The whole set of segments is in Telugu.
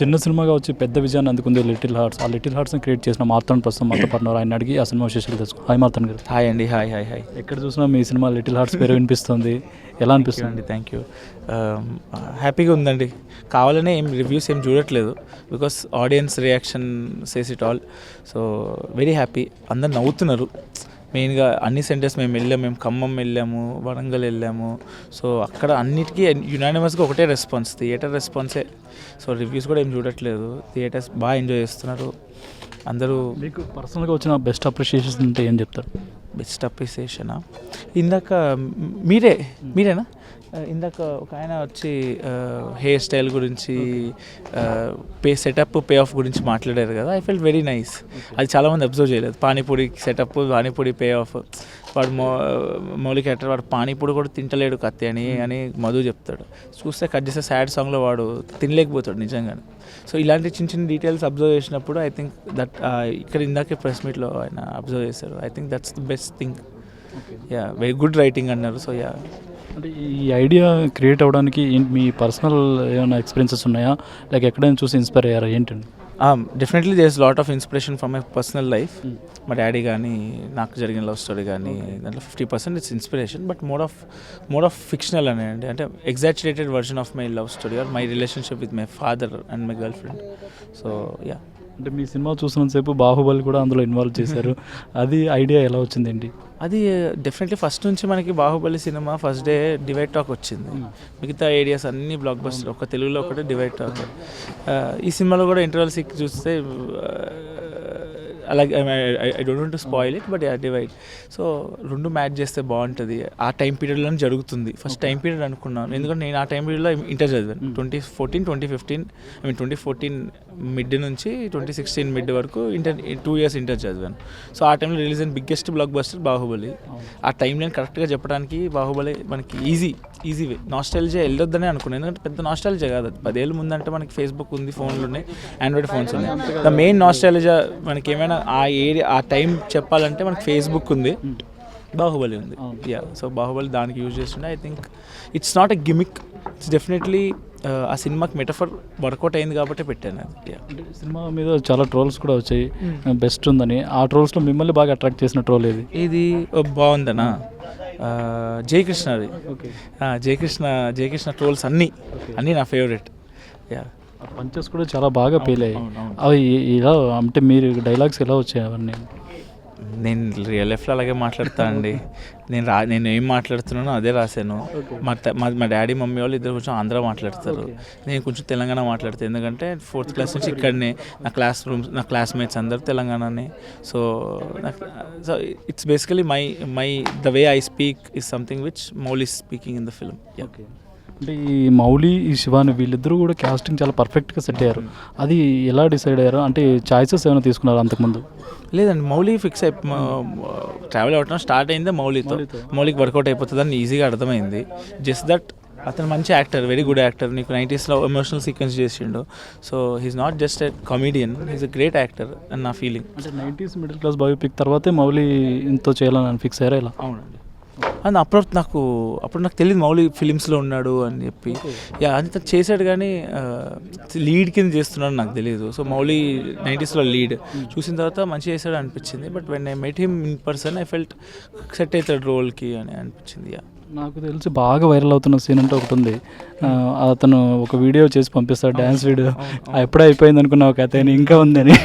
చిన్న సినిమాగా వచ్చి పెద్ద విజయాన్ని అందుకుంది లిటిల్ హార్ట్స్ ఆ లిటిల్ హార్ట్స్ని క్రియేట్ చేసిన మార్తన్ ప్రస్తుతం మాతో పడినారు ఆయన అడిగి ఆ సినిమా విశేషాలు తెలుసు హాయ్ మార్తన్ గారు. హాయ్ అండి. హాయ్ హాయ్ హాయ్ ఎక్కడ చూసినా మీ సినిమా లిటిల్ హార్ట్స్ పేరు వినిపిస్తుంది. ఎలా అనిపిస్తుంది? అండి థ్యాంక్ యూ హ్యాపీగా ఉందండి. కావాలనే ఏం రివ్యూస్ ఏం చూడట్లేదు. Because audience reaction says it all so very happy అందరు నవ్వుతున్నారు. మెయిన్గా అన్ని సెంటర్స్ మేము వెళ్ళాము మేము ఖమ్మం వెళ్ళాము వరంగల్ వెళ్ళాము. సో అక్కడ అన్నిటికీ యునానిమస్గా ఒకటే రెస్పాన్స్ థియేటర్ రెస్పాన్సే సో రివ్యూస్ కూడా ఏం చూడట్లేదు. థియేటర్స్ బాగా ఎంజాయ్ చేస్తున్నారు. అందరూ మీకు పర్సనల్గా వచ్చిన బెస్ట్ అప్రిషియేషన్స్ అంటే ఏం చెప్తారు? బెస్ట్ అప్రిసియేషనా ఇందాక మీరే మీరేనా? ఇందాక ఒక ఆయన వచ్చి హెయిర్ స్టైల్ గురించి పే సెటప్ పే ఆఫ్ గురించి మాట్లాడారు కదా. ఐ ఫెల్ వెరీ నైస్ అది చాలామంది అబ్జర్వ్ చేయలేదు. Panipuri setup panipuri pay of వాడు మౌ మౌలిక యాక్టర్ వాడు పానీపూరి కూడా తింటలేడు కత్తి అని అని మధు చెప్తాడు. చూస్తే కట్ చేస్తే సాడ్ సాంగ్లో వాడు తినలేకపోతాడు నిజంగానే. సో ఇలాంటి చిన్న చిన్న డీటెయిల్స్ అబ్జర్వ్ చేసినప్పుడు ఐ థింక్ దట్ ఇక్కడ ఇందాకే ప్రెస్ మీట్లో ఆయన అబ్జర్వ్ చేశారు. I think that's the best thing ya very good writing అన్నారు. సో యా అంటే ఈ ఐడియా క్రియేట్ అవ్వడానికి మీ పర్సనల్ ఏమైనా ఎక్స్పీరియన్సెస్ ఉన్నాయా? లేక ఎక్కడైనా చూసి ఇన్స్పైర్ అయ్యారా? ఏంటండి? Definitely does lot of inspiration from my personal life మా డాడీ కానీ నాకు జరిగిన లవ్ స్టోరీ కానీ దాంట్లో fifty percent it's inspiration but mode of mode of fictional అనే అండి. అంటే exaggerated version of my love story or my relationship with my father and my girlfriend so ya అంటే మీ సినిమా చూసినంతసేపు బాహుబలి కూడా అందులో ఇన్వాల్వ్ చేశారు. అది ఐడియా ఎలా వచ్చిందండి అది డెఫినెట్లీ ఫస్ట్ నుంచి మనకి Baahubali cinema first day divide talk వచ్చింది. మిగతా ఏరియాస్ అన్ని బ్లాక్ బస్టర్ ఒక తెలుగులో ఒకటే డివైడ్ టాక్ ఈ సినిమాలో కూడా ఇంటర్వల్ సిక్ చూస్తే అలాగే I don't want spoil it but divide so రెండు మ్యాచ్ చేస్తే బాగుంటుంది. ఆ టైం పీరియడ్లో జరుగుతుంది. ఫస్ట్ టైం పీరియడ్ అనుకున్నాను. ఎందుకంటే నేను ఆ టైం పీరియడ్లో ఇంటర్ చదివాను. Twenty fourteen twenty fifteen I mean twenty fourteen mid నుంచి ట్వంటీ సిక్స్టీన్ మిడ్ వరకు ఇంటర్ టూ ఇయర్స్ ఇంటర్ చదివాను. సో ఆ టైంలో రిలీజ్ అయిన బిగ్గెస్ట్ బ్లాక్ బస్టర్ బాహుబలి ఆ టైం నేను కరెక్ట్గా చెప్పడానికి బాహుబలి మనకి ఈజీ ఈజీ వే నాస్టాలజీ వెళ్ళొద్దని అనుకున్నాను ఎందుకంటే పెద్ద నాస్టాలజీ కాదు అది. పదేళ్ళ ముందంటే మనకి ఫేస్బుక్ ఉంది ఫోన్లు ఉన్నాయి ఆండ్రాయిడ్ ఫోన్స్ ఉన్నాయి. ద మెయిన్ నాస్టాలజీ మనకి ఏమైనా ఆ ఏరియా ఆ టైం చెప్పాలంటే మనకి ఫేస్బుక్ ఉంది. బాహుబలి ఉంది. యా సో బాహుబలి దానికి యూజ్ చేస్తుండే. I think it's not a gimmick it's definitely ఆ సినిమాకి మెటఫర్ వర్కౌట్ అయింది కాబట్టి పెట్టాను అది. సినిమా మీద చాలా ట్రోల్స్ కూడా వచ్చాయి. బెస్ట్ ఉందని. ఆ ట్రోల్స్లో మిమ్మల్ని బాగా అట్రాక్ట్ చేసిన ట్రోల్ ఏది? ఇది బాగుందనా? ఓకే. ఆ, జయకృష్ణ జయకృష్ణ ట్రోల్స్ అన్నీ అన్నీ నా ఫేవరెట్ యా పంచెస్ కూడా చాలా బాగా పేలాయి అవును, అవును. అవి ఇలా అంటే మీరు డైలాగ్స్ ఎలా వచ్చాయి అవన్నీ? నేను రియల్ లైఫ్లో అలాగే మాట్లాడతా అండి. నేను రా నేను ఏం మాట్లాడుతున్నానో అదే రాశాను. మా మా డాడీ మమ్మీ వాళ్ళు ఇద్దరు కొంచెం ఆంధ్ర మాట్లాడతారు. నేను కొంచెం తెలంగాణ మాట్లాడతాను ఎందుకంటే ఫోర్త్ క్లాస్ నుంచి ఇక్కడనే నా క్లాస్ రూమ్స్ నా క్లాస్మేట్స్ అందరు తెలంగాణనే. సో నాకు so it's basically my my the way I speak is something which Mouli speaking in the film okay. అంటే ఈ మౌలి ఈ శివాని వీళ్ళిద్దరూ కూడా కాస్టింగ్ చాలా పర్ఫెక్ట్గా సెట్ అయ్యారు. అది ఎలా డిసైడ్ అయ్యారు? అంటే చాయిసెస్ ఏమైనా తీసుకున్నారు అంతకుముందు? లేదండి మౌలి ఫిక్స్ అయి ట్రావెల్ అవ్వటం స్టార్ట్ అయిందే మౌలితో మౌలికి వర్కౌట్ అయిపోతుందని ఈజీగా అర్థమైంది. జస్ట్ దట్ అతను మంచి యాక్టర్ వెరీ గుడ్ యాక్టర్ నీకు నైంటీస్లో ఎమోషనల్ సీక్వెన్స్ చేసిండు. So he's not just a comedian he's a great actor అని నా ఫీలింగ్ అంటే నైంటీస్ మిడిల్ క్లాస్ బయోపిక్ తర్వాతే మౌలి ఇంతో చేయాలని ఫిక్స్ అయ్యారా ఇలా? అవునండి. అండ్ అప్పుడు నాకు అప్పుడు నాకు తెలియదు మౌలి ఫిలిమ్స్లో ఉన్నాడు అని చెప్పి. యా అది తను చేశాడు కానీ లీడ్ కింద చేస్తున్నాడు నాకు తెలియదు సో మౌలి నైంటీస్లో లీడ్. చూసిన తర్వాత మంచి చేశాడు అనిపించింది. But when I met him in person I felt set అవుతాడు రోల్కి అని అనిపించింది యా. నాకు తెలిసి బాగా వైరల్ అవుతున్న సీన్ అంటే ఒకటి ఉంది. అతను ఒక వీడియో చేసి పంపిస్తాడు డ్యాన్స్ వీడియో. ఎప్పుడో అయిపోయింది అనుకున్నా ఒక అతను ఇంకా ఉందని.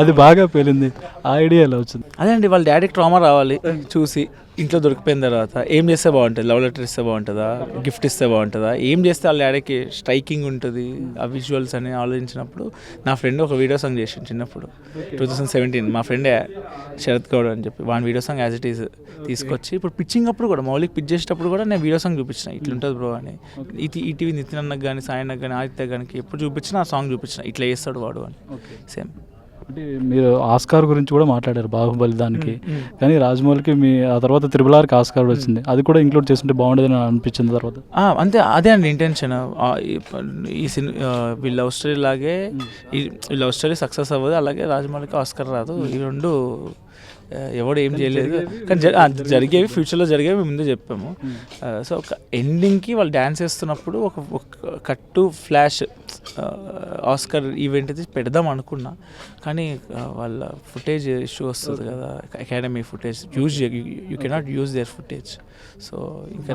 అది బాగా పేలింది ఆ ఐడియా ఎలా వచ్చింది. అదే అండి వాళ్ళ డాడీకి ట్రామా రావాలి చూసి ఇంట్లో దొరికిపోయిన తర్వాత ఏం చేస్తే బాగుంటుంది? లవ్ లెటర్ ఇస్తే బాగుంటుందా? గిఫ్ట్ ఇస్తే బాగుంటుందా? ఏం చేస్తే వాళ్ళ డాడీకి స్ట్రైకింగ్ ఉంటుంది? ఆ విజువల్స్ అని ఆలోచించినప్పుడు నా ఫ్రెండ్ ఒక వీడియో సాంగ్ చేసిండు చిన్నప్పుడు. టూ థౌసండ్ సెవెంటీన్ మా ఫ్రెండే శరత్ గౌడ్ అని చెప్పి వాని video song as it is తీసుకొచ్చి ఇప్పుడు పిచ్చింగ్ అప్పుడు కూడా మౌలిక్ పిచ్ చేసేటప్పుడు కూడా నేను వీడియో సాంగ్ చూపించిన ఇట్లుంటుంది బ్రో అని. ఇటీ ఈటీవీ నితిన్ అన్నకు కానీ సాయన్నకు కానీ ఆదిత్య గానికి ఎప్పుడు చూపించినా ఆ సాంగ్ చూపించిన ఇట్లా చేస్తాడు వాడు అని. సేమ్. అంటే మీరు ఆస్కార్ గురించి కూడా మాట్లాడారు బాహుబలి దానికి. కానీ రాజమౌళికి మీ ఆ తర్వాత త్రిబుల్ ఆర్కి ఆస్కార్ వచ్చింది. అది కూడా ఇంక్లూడ్ చేస్తుంటే బాగుండేదని అనిపించింది తర్వాత. అంతే అదే అండి ఇంటెన్షన్ ఈ సినిమా వీళ్ళ లవ్ స్టోరీ లాగే ఈ లవ్ స్టోరీ సక్సెస్ అవ్వదు అలాగే రాజమౌళికి ఆస్కర్ రాదు. ఈ రెండు ఎవడు ఏం చేయలేదు. కానీ జరిగేవి ఫ్యూచర్లో జరిగేవి మేము ముందే చెప్పాము. సో ఒక ఎండింగ్కి వాళ్ళు డ్యాన్స్ చేస్తున్నప్పుడు ఒక కట్టు ఫ్లాష్ ఆస్కర్ ఈవెంట్ ఇది పెడదాం అనుకున్నా. కానీ వాళ్ళ ఫుటేజ్ ఇష్యూ వస్తుంది కదా academy footage use you cannot use their footage so ఇంకా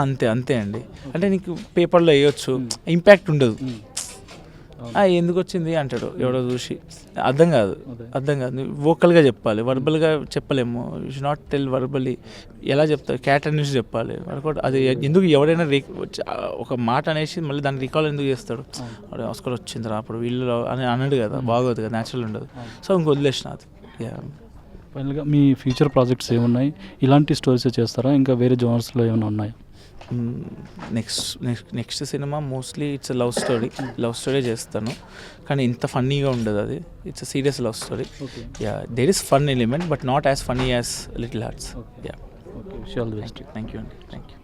అంతే అంతే అండి. అంటే నీకు పేపర్లో వేయొచ్చు. ఇంపాక్ట్ ఉండదు. ఎందుకు వచ్చింది? అంటాడు ఎవడో చూసి. అర్థం కాదు. అర్థం కాదు. వోకల్గా చెప్పాలి. వర్బల్గా చెప్పలేము. యూ నాట్ టెల్ వర్బల్లీ ఎలా చెప్తావు? క్యాట్ అనేసి చెప్పాలి. అది ఎందుకు ఎవడైనా రీ ఒక మాట అనేసి మళ్ళీ దాన్ని రికాల్ ఎందుకు చేస్తాడు? అరే ఆస్కర్ వచ్చిందిరా అప్పుడు వీళ్ళు అని అన్నాడు కదా. బాగోదు కదా న్యాచురల్ ఉండదు. సో ఇంక వదిలేసిన అది. ఫైనల్గా మీ ఫ్యూచర్ ప్రాజెక్ట్స్ ఏమున్నాయి? ఇలాంటి స్టోరీస్ చేస్తారా? ఇంకా వేరే జోనర్స్లో ఏమైనా ఉన్నాయా? Next next next cinema mostly it's love story love story చేస్తాను. కానీ ఇంత ఫన్నీగా ఉండదు అది. It's serious love story ya there is fun element but not as funny as little hearts. Ya okay all the best thank you అండి థ్యాంక్ యూ